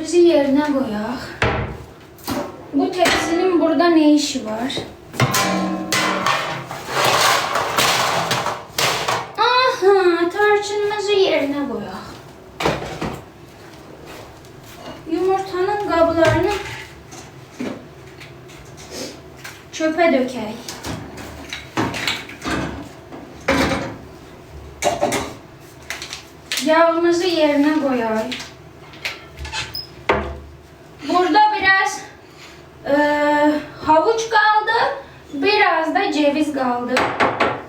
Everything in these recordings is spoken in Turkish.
cevizi yerine koyak. Bu tepsinin burada ne işi var? Aha, tarçınımızı yerine koyak. Yumurtanın kablarını çöpe dökey. Yağımızı yerine koyay. Burada biraz eee, havuç kaldı, biraz da ceviz kaldı.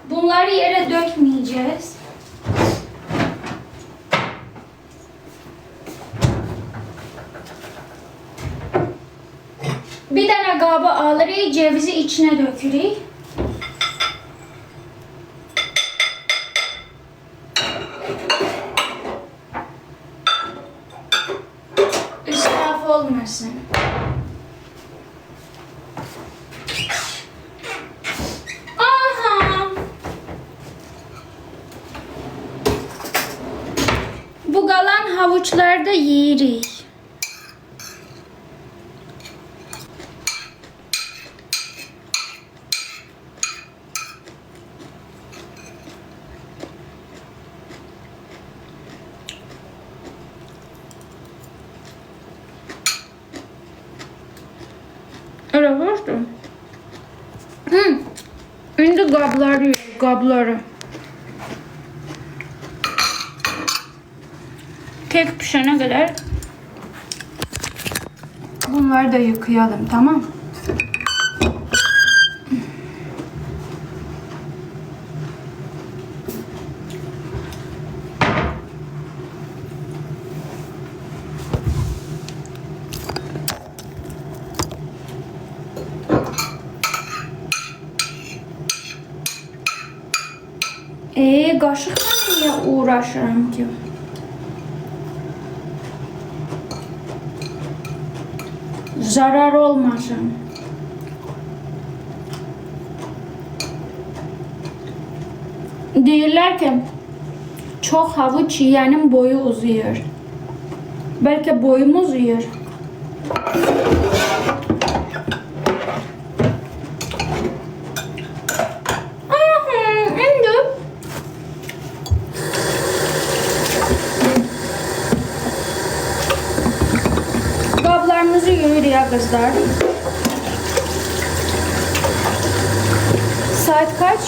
Bunları yere dökmeyeceğiz. Bir tane kaba alırız, cevizi içine dökürük. İsraf olmasın. Aha! Bu kalan havuçları da yiyirik. Kabları. Kek pişene kadar bunları da yıkayalım tamam Ee, kaşıkla niye uğraşırım ki? Zarar olmasın. Değiller ki çok havuç yiyenin boyu uzuyor. Belki boyumuz uzuyor. Aha, indi. Kablarımızı yürür ya kızlar. Saat kaç?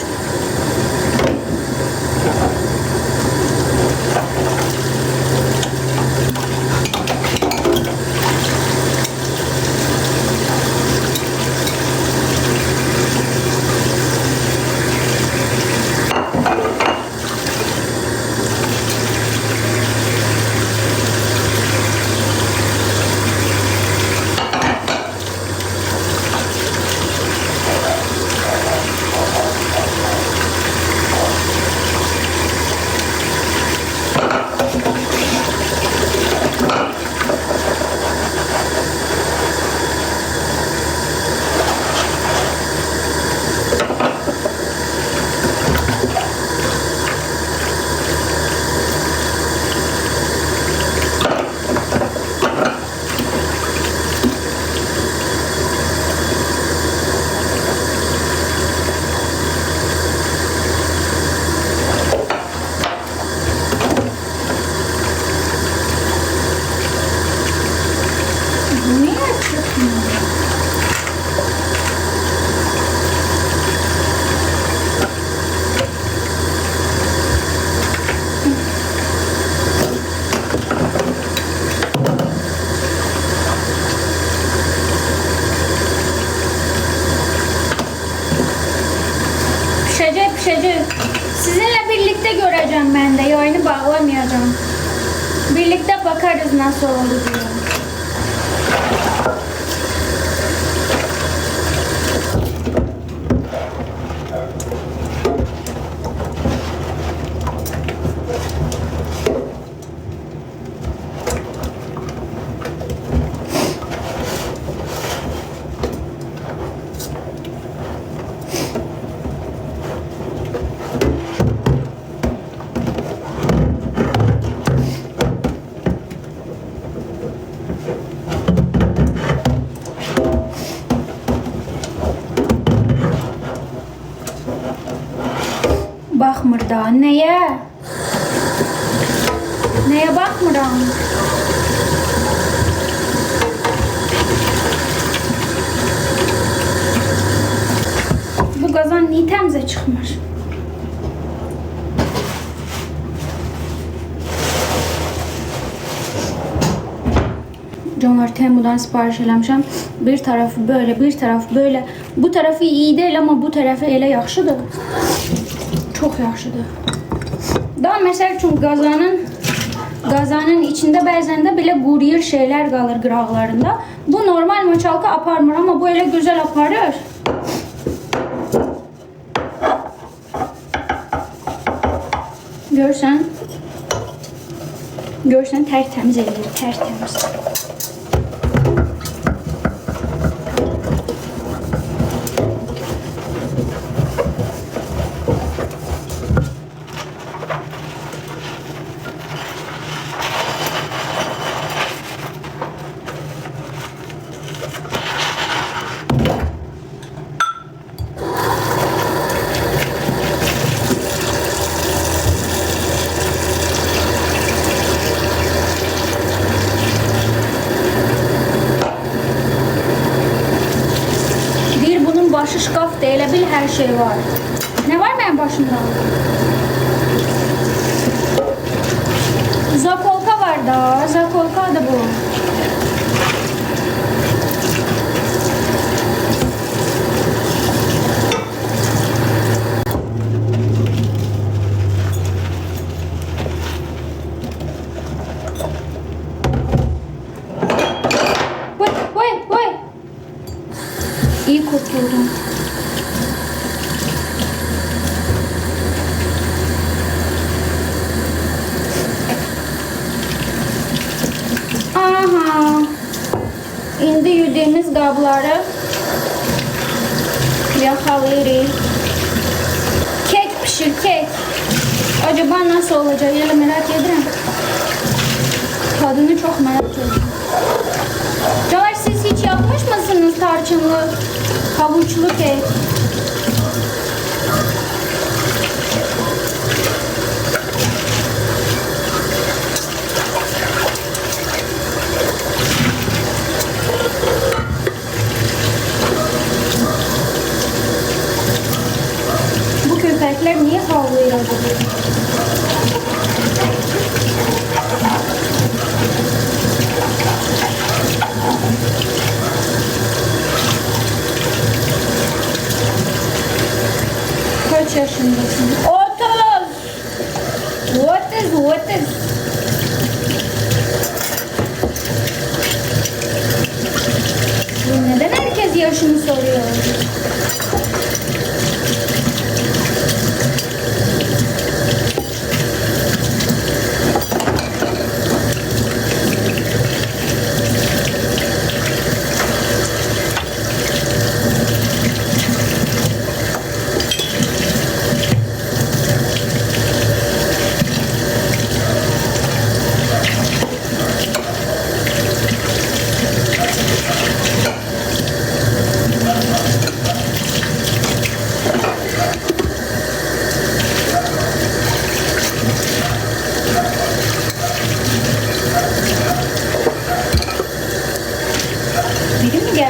Baxmır da. Nəyə? Nəyə baxmıram? Bu qazan niyə təmizə çıxmır? Canlar Temu'dan sipariş eləmişəm. Bir tarafı böyle, bir tarafı böyle. Bu tarafı iyi değil ama bu tarafı elə yaxşıdır. Çok yaxşıdır. Daha məsəl üçün qazanın qazanın içində bəzən də belə quruyur şeylər qalır qıraqlarında. Bu normal moçalka aparmır ama bu elə gözəl aparır. Görsən? Görsən tərtəmiz eləyir, tərtəmiz. Bir bunun başı şkaf da elə bil hər şey var. Nə var mənim başımda? Zakolka var da, zakolka da bu. Vay, vay, vay. İyi kurtuldum. Aha. İndi yediğimiz qabları yaxalayırıq. Kek pişir, kek. Acaba nasıl olacak? Elə merak edirəm. Tadını çok merak ediyorum. Caner siz hiç yapmış mısınız tarçınlı, havuçlu kek? Bu köpekler niye havlıyor acaba? Kaç yaşındasın? 30. 30, 30. Bu Neden herkes yaşını soruyor?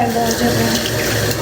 Geldi acaba?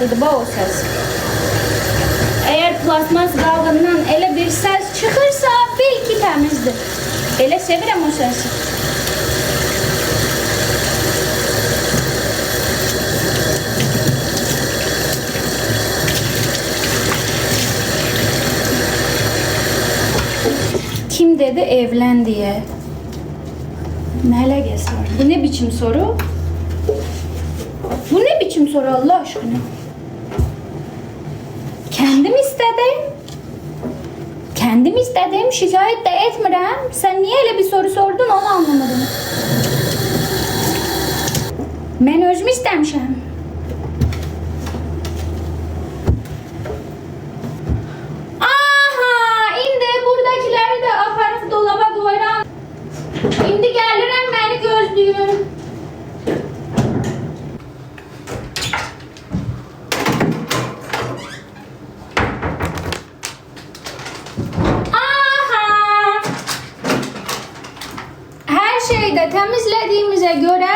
Bax o səs. Əgər plasmas qalğından elə bir səs çıxırsa, bil ki təmizdir. Elə sevirəm o səsi. Kim dedi evlen diye? Ne alakası? Bu ne biçim soru? Bu ne biçim soru Allah aşkına? Kendim istedim. Kendim istedim. Şikayet de etmirəm. Sen niye öyle bir soru sordun onu anlamadım. Ben özüm istemişim. Aha! indi buradakileri de aparıp dolaba koyuram. İndi gəlirəm məni gözləyin. Aha! Her şeyi de temizlediğimize göre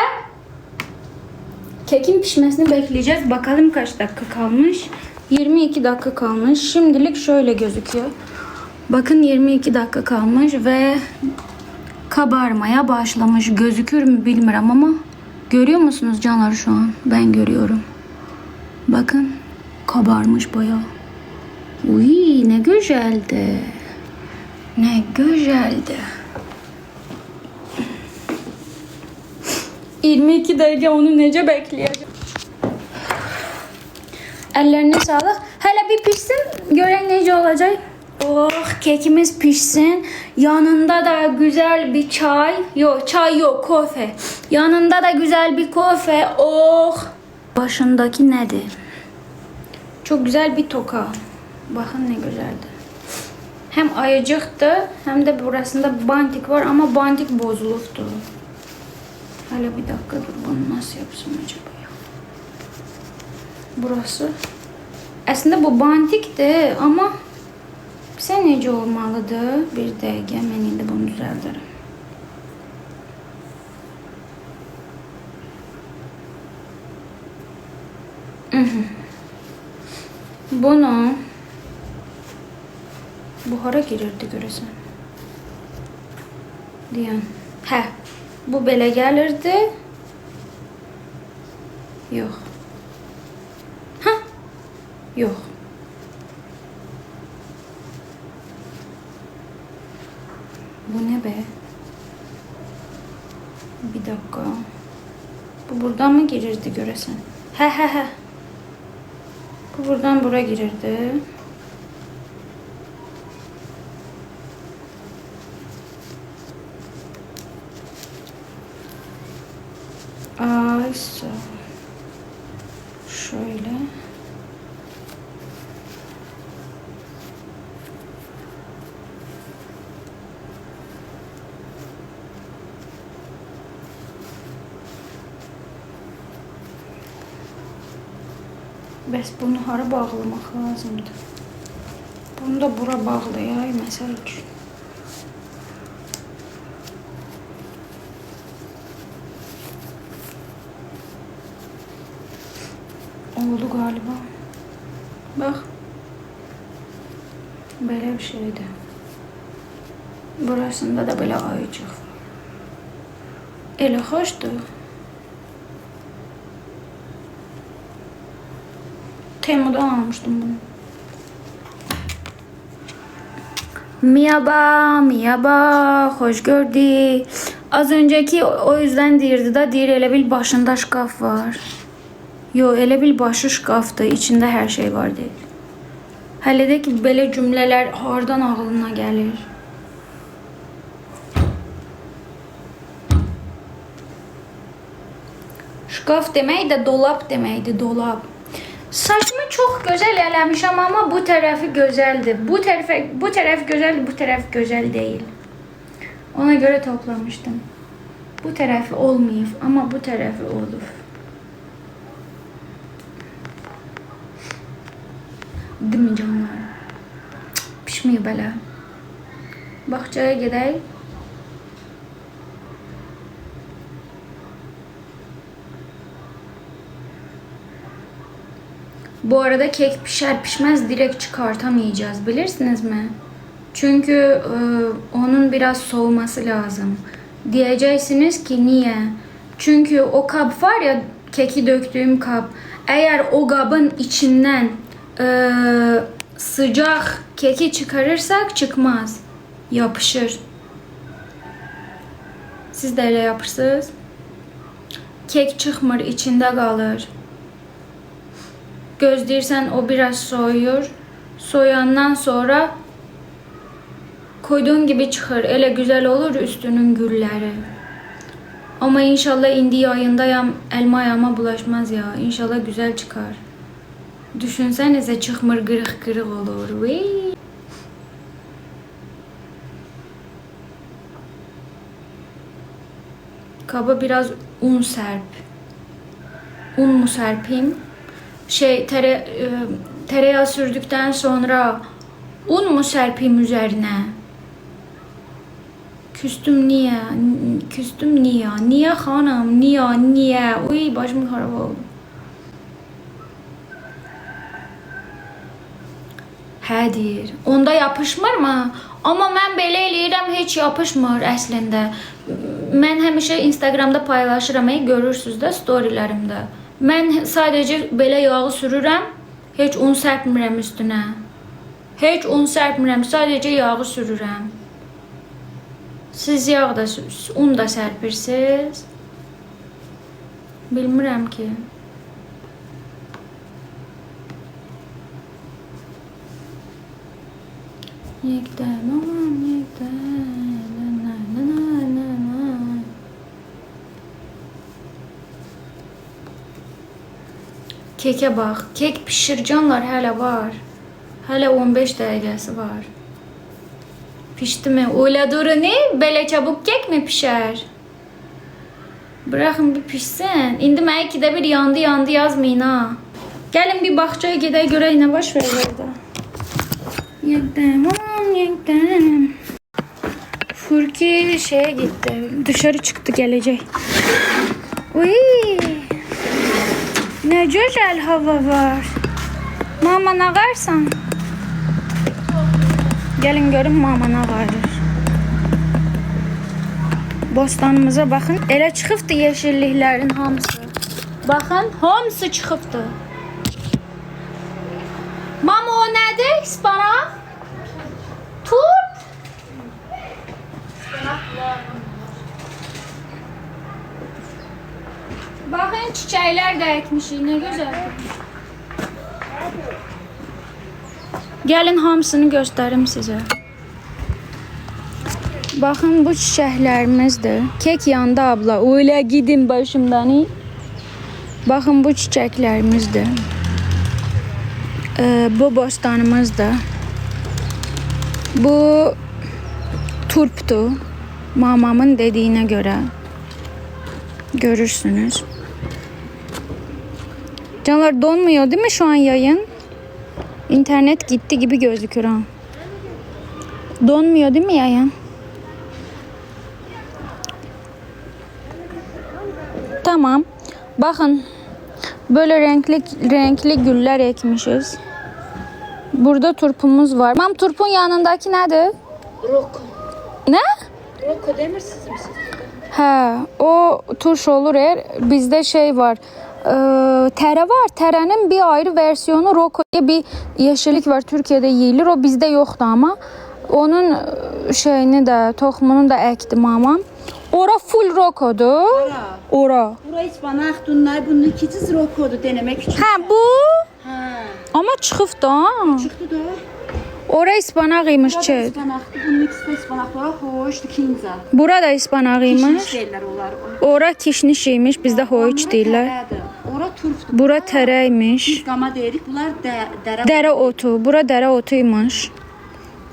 kekin pişmesini bekleyeceğiz. Bakalım kaç dakika kalmış. 22 dakika kalmış. Şimdilik şöyle gözüküyor. Bakın 22 dakika kalmış ve kabarmaya başlamış. Gözükür mü bilmiyorum ama görüyor musunuz canlar şu an? Ben görüyorum. Bakın kabarmış bayağı. Uy ne güzeldi. Ne güzeldi. 22 dakika onu nece bekleyeceğim. Ellerine sağlık. Hele bir pişsin. Gören nece olacak. Oh kekimiz pişsin. Yanında da güzel bir çay. Yok çay yok kofe. Yanında da güzel bir kofe. Oh. Başındaki nedir? Çok güzel bir toka. Bakın ne güzeldi. Hem ayıcıktı hem de burasında bantik var ama bantik bozuluptu. Hele bir dakika dur bunu nasıl yapsam acaba ya? Burası. Aslında bu bantikti ama sen necə olmalıdır? Bir dəqiqə mən indi bunu düzəldirəm. Mhm. Bunu buhara girirdi görəsən. Deyən. Hə. Bu belə gəlirdi. Yox. Hə? Yox. Bu ne be? Bir dakika. Bu buradan mı girirdi göresen? He he he. Bu buradan bura girirdi. Ay sağ ol. Şöyle. Bəs bunu hara bağlamaq lazımdır? Bunu da bura bağlayaq, məsəl üçün. Oldu galiba. Bak. Böyle bir şeydi. Burasında da böyle ayıcık var. Elə xoşdur. Temu'dan almıştım bunu. Merhaba, merhaba, hoş gördük. Az önceki o yüzden deyirdi da, deyir elə bil başında şkaf var. Yo, elə bil başı şkafdır, içində hər şey var deyir. Hələ də ki, belə cümlələr hardan ağlına gəlir? Şkaf demək də dolap deməkdir, dolap. Saçımı çox gözəl eləmişəm, amma bu tərəfi gözəldir. Bu tərəfə bu tərəf gözəldir, bu tərəf gözəl deyil. Ona görə toplamışdım. Bu tərəfi olmayıb, amma bu tərəfi olub. Değil mi canlar? Cık, Pişməyib hələ. Bağçaya Bu arada kek pişer pişmez direkt çıkartamayacağız bilirsiniz mi? Çünkü e, onun biraz soğuması lazım. Diyeceksiniz ki niye? Çünkü o kap var ya keki döktüğüm kap. Eğer o kabın içinden e, sıcak keki çıkarırsak çıkmaz. Yapışır. Siz de öyle yapırsınız. Kek çıkmır, içinde kalır. Gözləyirsən o biraz soyur. Soyandan sonra koyduğun gibi çıxır. Elə güzel olur üstünün gülləri. Ama inşallah indi yayındayam, elma ayağıma bulaşmaz ya. İnşallah güzel çıkar. Düşünsenize çıkmır kırık kırık olur. Vay. Kaba biraz un serp. Un mu serpeyim? Şey tere, e, tereyağı sürdükten sonra un mu serpeyim üzerine? Küstüm niye? Küstüm niye? Niye hanım? Niye? Niye? Uy başım harap oldu. Hə deyir. Onda yapışmır mı? Amma mən belə eləyirəm, heç yapışmır əslində. Mən həmişə Instagramda paylaşıram, görürsüz də storylərimdə. Mən sadəcə belə yağı sürürəm, heç un sərpmirəm üstünə. Heç un sərpmirəm, sadəcə yağı sürürəm. Siz yağ da un da sərpirsiniz? Bilmirəm ki. Yekten aman yekten Keke bak. Kek pişircanlar hala var. Hala 15 dəqiqəsi var. Pişti mi? Öyle durun ne? Böyle çabuk kek mi pişer? Bırakın bir pişsin. İndi mənə ikidə bir yandı yandı yazmayın ha. Gəlin bir bağçaya gedək görək nə baş verir orada. Aman yekten. Furki şeye gitti. Dışarı çıktı gelecek. Uy. Ne güzel hava var. Mama ne varsan? Gelin görün mama ne var. Bostanımıza bakın. Elə çıxıbdı yeşilliklərin hamısı. Baxın, hamısı çıxıbdı. Mama o nədir? İspanak? Çiçəklər də əkmişik. Nə gözəldir. Gəlin hamısını göstərim sizə. Baxın bu çiçəklərimizdir. Kek yandı abla. Öyle gidin başımdan. Baxın bu çiçəklərimizdir. Ee, bu bostanımızdır. Bu turptu. Mamamın dediğine göre. Görürsünüz. Canlar donmuyor değil mi şu an yayın? İnternet gitti gibi gözüküyor ha. Donmuyor değil mi yayın? Tamam. Bakın. Böyle renkli renkli güller ekmişiz. Burada turpumuz var. Mam turpun yanındaki nedir? Roko. Ne? Roko demirsiniz mi siz? Hə, o turş olur er. Bizdə şey var. Ə, tərə var. Tərənin bir ayrı versiyonu roko diye bir yeşillik var. Türkiyədə yeyilir. O bizdə yoxdur amma. Onun ə, şeyini də, toxumunu da əkdi mamam. Ora full rokodur. Ora. Bura ispanak, dunlar, bunun ikisi rokodu denemek için. Hə, bu Ha. amma çıxıb da. Çıktı da. Ora ispanaq imiş ki. ispanaktı, bunun ikisi de ispanaklara hoştu kinza. Burada ispanaq Kişniş imiş. derler onlar. Ora kişniş imiş. Bizdə hoyuç deyirlər. Ora turftu. Bura tərə imiş. Biz gama dedik, bunlar de, dere. Dərə otu. Bura dərə otuymuş.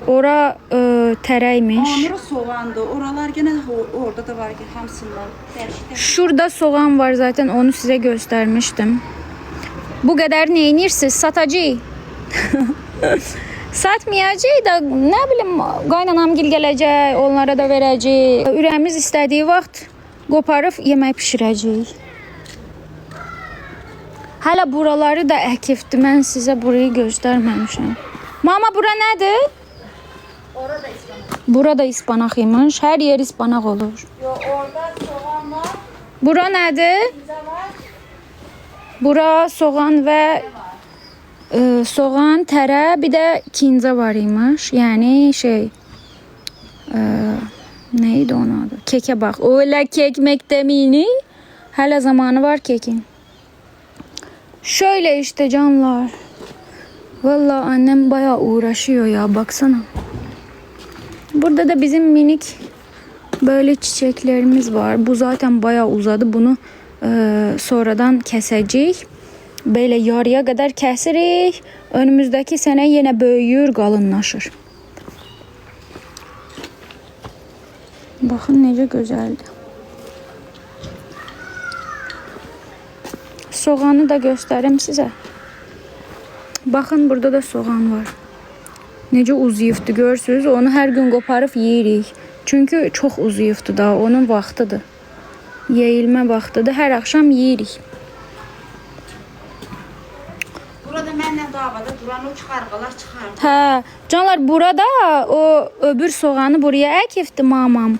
Ora e, tərəymiş. Onlara soğandı. Oralar gene orada da var ki hamsından. Değişik değişik. Şurada soğan var zaten onu size göstermiştim. Bu kadar ne inirsiniz? Satıcı. Satmayacaq da ne bileyim qaynanam gil gələcək, onlara da verəcək. Ürəyimiz istədiyi vaxt qoparıb yemək bişirəcəyik. Hələ buraları da əkifdi. Mən sizə burayı göstərməmişəm. Mama bura nədir? Orada İslam. Burada ispanaq imiş. Hər yer ispanaq olur. Yo orada soğan var, Bura nədir? Bura soğan və e, soğan, tərə, bir də kinza var imiş. Yəni şey e, nə idi onun adı? Kekə bax. O elə kek mektemini. Hələ zamanı var kekin. Şöyle işte canlar. Vallahi annem bayağı uğraşıyor ya baksana. Burada da bizim minik böyle çiçeklerimiz var. Bu zaten bayağı uzadı. Bunu e, sonradan kesecek. Böyle yarıya kadar kesirik. Önümüzdeki sene yine büyüyür, kalınlaşır. Bakın necə gözəldir. Soğanı da göstərim sizə. Baxın burada da soğan var. Necə uzayıbdı görürsüz? Onu hər gün qoparıb yeyirik. Çünki çox uzayıbdı da, onun vaxtıdır. Yeyilmə vaxtıdır. Hər axşam yeyirik. Burada mənlə davada duran o çıxarqalar çıxardı. Hə, canlar burada o öbür soğanı buraya əkifdi mamam.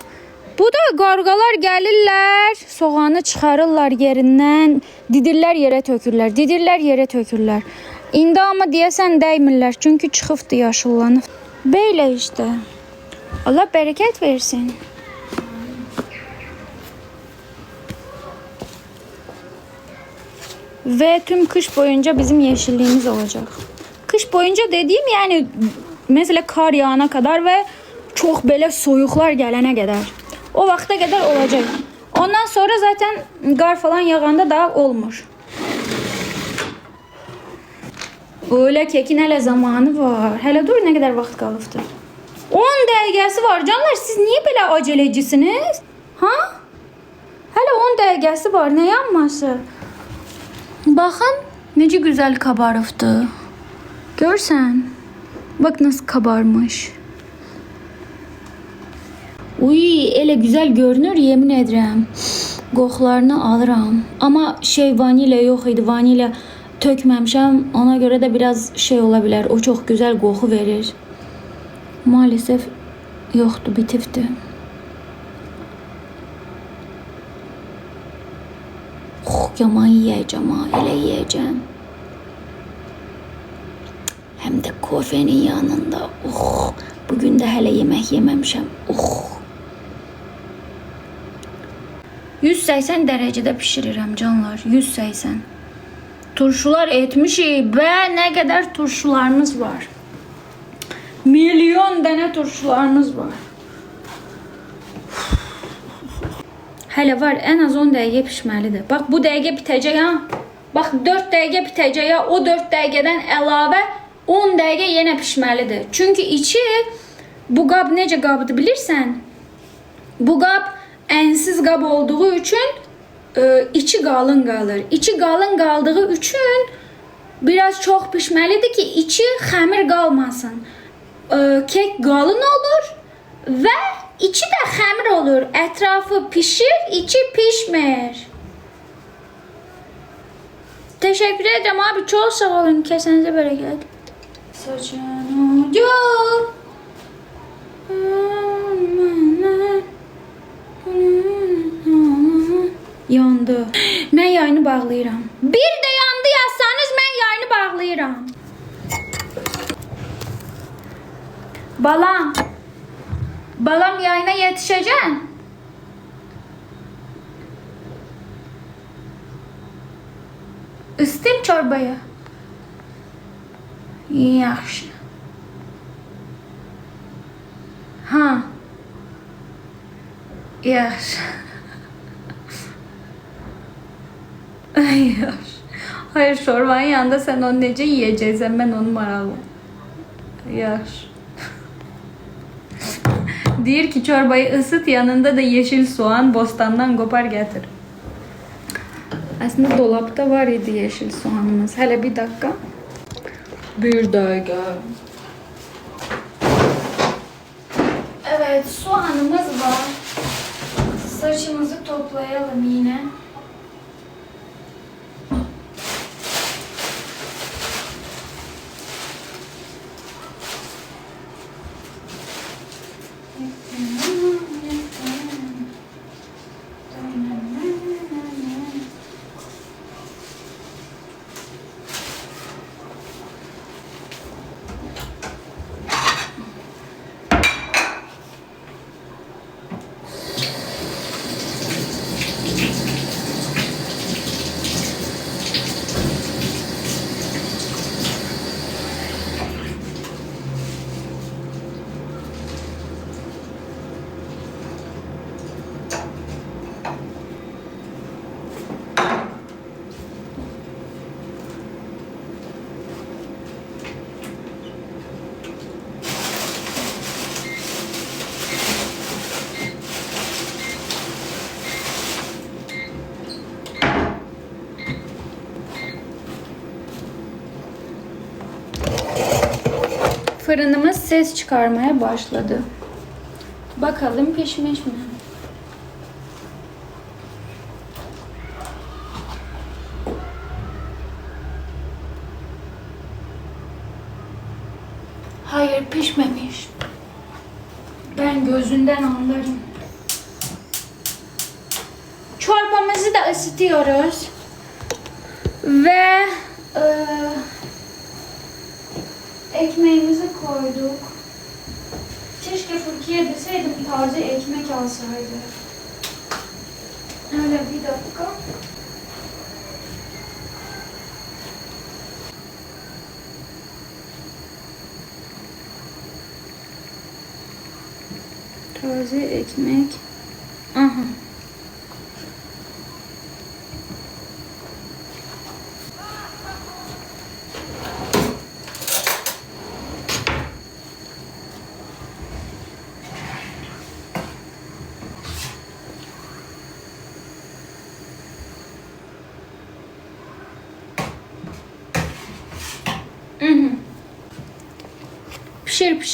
Bu da qarqalar gəlirlər, soğanı çıxarırlar yerindən, didirlər yerə tökürlər, didirlər yerə tökürlər. İndi amma deyəsən dəymirlər, çünki çıxıbdı, yaşıllanıb. Belə işte. Allah bərəkət versin. Ve tüm kış boyunca bizim yeşilliğimiz olacak. Kış boyunca dediğim yani mesela kar yağana kadar ve çok böyle soyuqlar gələnə qədər. O vaxta qədər olacak. Ondan sonra zaten qar falan yağanda daha olmur. Öyle kekin hələ zamanı var. Hələ dur nə qədər vaxt qalıbdı. 10 dəqiqəsi var. Canlar siz niyə belə acelecisiniz? Ha? Hələ 10 dəqiqəsi var. Nə yanması? Baxın, necə gözəl kabarıbdı. Görsən? Bak nasıl kabarmış. Uy, elə gözəl görünür, yemin edirəm. Qoxlarını alıram. Amma şey vanilya yox idi. Vanilya tökməmişəm. Ona görə də biraz şey ola bilər. O çox gözəl qoxu verir. Maalesef yoxdur, bitibdi. Oh, yaman yiyəcəm ha, elə yiyəcəm. Həm də kofenin yanında. Oh, bugün də hələ yemək yeməmişəm. 180 dərəcədə bişirirəm canlar. 180. Turşular etmişik və nə qədər turşularımız var. Milyon dənə turşularımız var. Hələ var, ən az 10 dəqiqə pişməlidir. Bax bu dəqiqə bitəcək ha. Bax 4 dəqiqə bitəcək ha. O 4 dəqiqədən əlavə 10 dəqiqə yenə pişməlidir. Çünki içi bu qab necə qabdır bilirsən? Bu qab ensiz qab olduğu üçün e, içi qalın qalır. İçi qalın qaldığı üçün biraz çox pişməlidir ki, içi xəmir qalmasın. E, kek qalın olur və içi də xəmir olur. Ətrafı pişir, içi pişmir. Teşekkür ederim abi. Çok sağ olun. Kesenize bereket. Saçın ucu. Yandı. Mən yayını bağlayıram. Bir də yandı yazsanız mən yayını bağlayıram. Balam. Balam yayına yetişeceksin. Isıtayım çorbayı. Yaxşı. Ha. Yaxşı. Ay yaxşı. Hayır şorbanın yanında sen onu necə yiyəcəksən? Mən onu maraqlı. Yaxşı. Deyir ki çorbayı ısıt yanında da yeşil soğan bostandan kopar getir. Aslında dolapta var idi yeşil soğanımız. Hele bir dakika. Bir dakika. Evet soğanımız var. Saçımızı toplayalım yine. Fırınımız ses çıkarmaya başladı. Bakalım pişmiş mi? Hayır pişmemiş. Ben gözünden anlarım. Çorbamızı da ısıtıyoruz. Ve eee, ekmeğimizi koyduk. Keşke Furkiye deseydim taze ekmek alsaydı. Öyle bir dakika. Taze ekmek. Aha.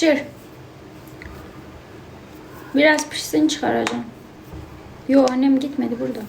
Pişir. Biraz pişsin çıkaracağım. Yo annem gitmedi burada.